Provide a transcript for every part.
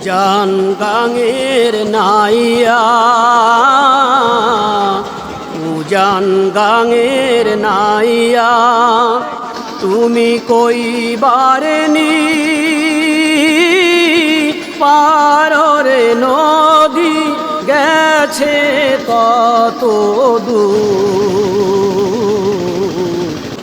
উজান গাঙের নাইয়া। উজান গাঙের নাইয়া। তুমি কইবারে নি পাররে নদী গেছে কত দূর?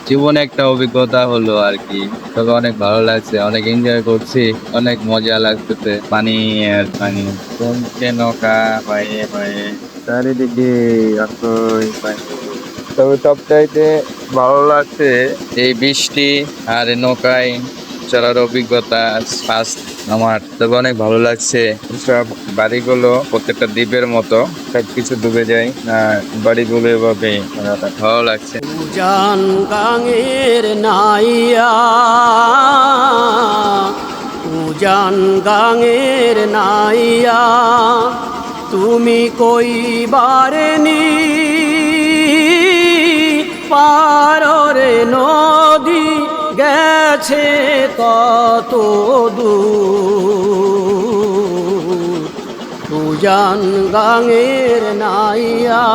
জীবনে একটা অভিজ্ঞতা হলো আর কি। তবে অনেক ভালো লাগছে, অনেক এনজয় করছি, অনেক মজা লাগতেছে। পানি আর পানি। কমছে নৌকা পায়ে পায়ে? চারিদিকে তবে পানি। তবে সবটাইতে ভালো লাগছে এই বৃষ্টি আর নৌকায় চলার অভিজ্ঞতা ফার্স্ট আমার। তবে অনেক ভালো লাগছে। সব বাড়িগুলো প্রত্যেকটা দ্বীপের মতো, সব কিছু ডুবে যায়। বাড়িগুলো এভাবে ভালো লাগছে। জান গাঙের নাইয়া, উজান গাঙের নাইয়া, তুমি কইবারে নি পাররে নদী গেছে কত দূর। উজান গাঙের নাইয়া,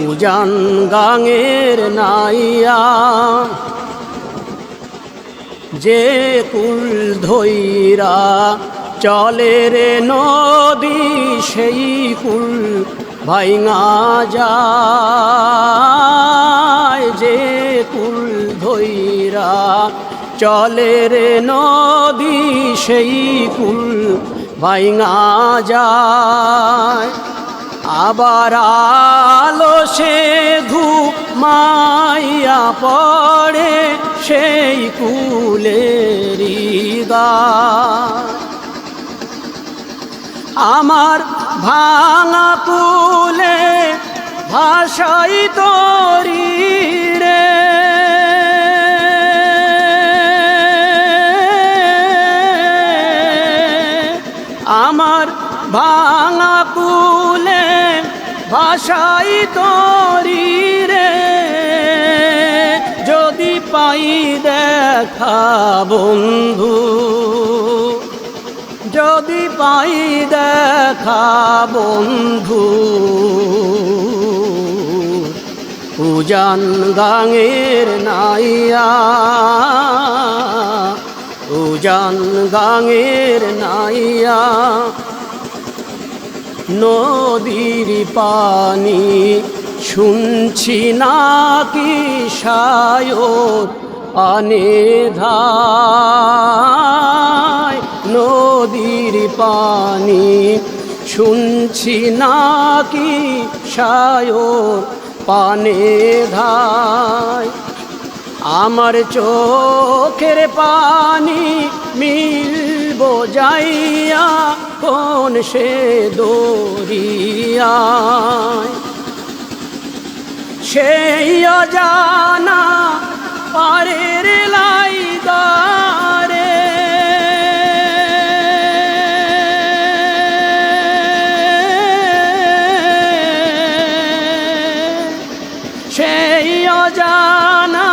উজান গাঙের নাইয়া। যে কুল ধৈরা চলে রে নদী, সেই কুল ভাইঙা যায়। চলে রে নদী, সেই কুল ভাইঙা যায়। আবার আলো সে ঘুমাইয়া পড়ে সেই কুলেরি গায় আমার ভাঙা কুলে ভাষাই তরি রে। ভাষাই তরি রে। যদি পাই দেখা বন্ধু, যদি পাই দেখা বন্ধু, উজান গাঙের নাইয়া, উজান গাঙের নাইয়া নদীর পানি শুনছি নাকি সায়র পানে ধায় নদীর পানি শুনছি নাকি সায়র পানে ধায় আমার চোখের পানি মিলব যাইয়া কোন সে দরিয়ায় সেই পারের লাইদারে সেই অজানা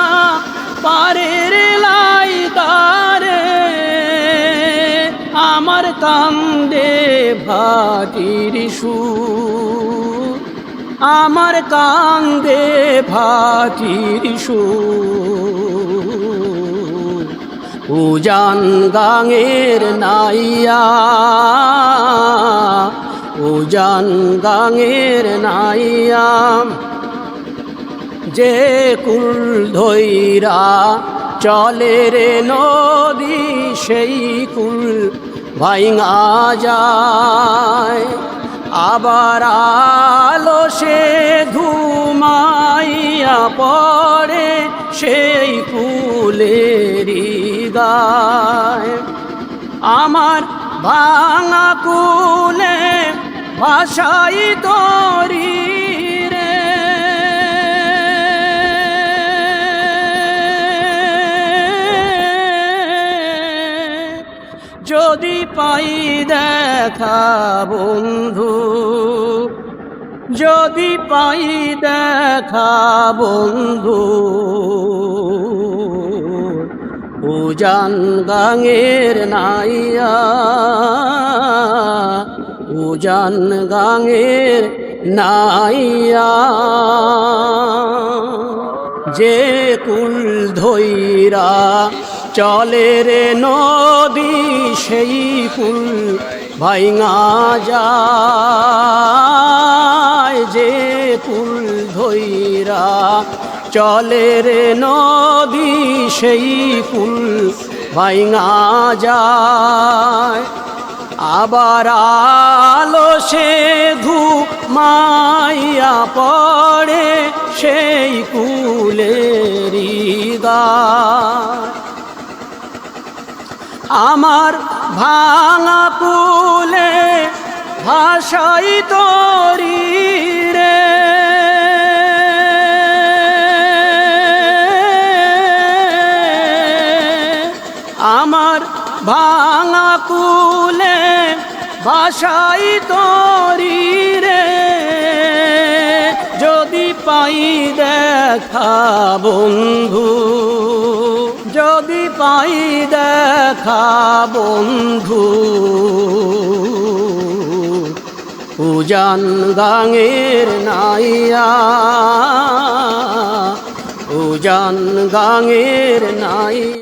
পারের লাইদারে আমার কান্দে ভাটির সুর আমার কান্দে ভাটির সুর উজান গাঙের নাইয়া, উজান গাঙের নাইয়া। যে কুল ধৈরা চলে রে নদী, সেই কুল ভাইঙা যায়। আবার আলো সে ঘুমাইয়া পড়ে সেই কুলেরি গায় আমার ভাঙা কুলে ভাষাই তরি পাই দেখা বন্ধু। যদি পাই দেখা বন্ধু, উজান গাঙের নাইয়া, উজান গাঙের নাইয়া। যে কুল ধৈরা চলে রে নদী, সেই ফুল ভাইঙা যায়। যে ফুল ধৈরা চলে রে নদী, সেই ফুল ভাইঙা যায়। আবার আলো সে ধু মাইয়া পড়ে সেই কুলেরি গায় আমার ভাঙা পুলে ভাষাই তরি রে। আমার ভাঙা পুলে ভাষাই তরি রে। যদি পাই দেখা বন্ধু পাই দেখা বন্ধু। উজান গাঙের নাইয়া উজান গাঙের নাই